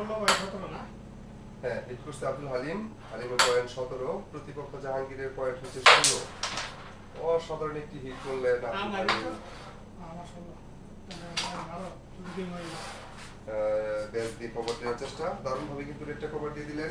ষোলো বাই সতেরো না হ্যাঁ হিট করছে আব্দুল হালিম হালিমের পয়েন্ট সতেরো প্রতিপক্ষ জাহাঙ্গীরের পয়েন্ট হচ্ছে ষোলো অসাধারণ একটি হিট করলেন আব্দুল হালিম হয়ে ব্যাস দিয়ে কভার দেওয়ার চেষ্টা দারুণভাবে কিন্তু রেডটা কভার দিয়ে দিলেন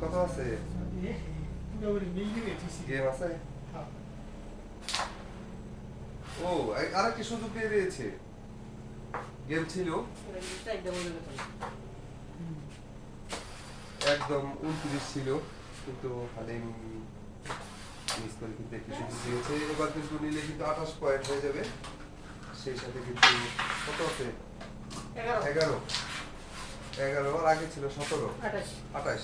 কত আছে গেম ও আরেকটি সুযোগ দিয়ে দিয়েছে। গেম ছিল। একদম উনত্রিশ ছিল কিন্তু হালিম মিস করে কিন্তু একটি সুযোগ দিয়েছে। এবার কিন্তু নিলে কিন্তু আঠাশ পয়েন্ট হয়ে যাবে। সেই সাথে কিন্তু কত আছে? এগারো। এগারো। আর আগে ছিল সতেরো। আঠাশ।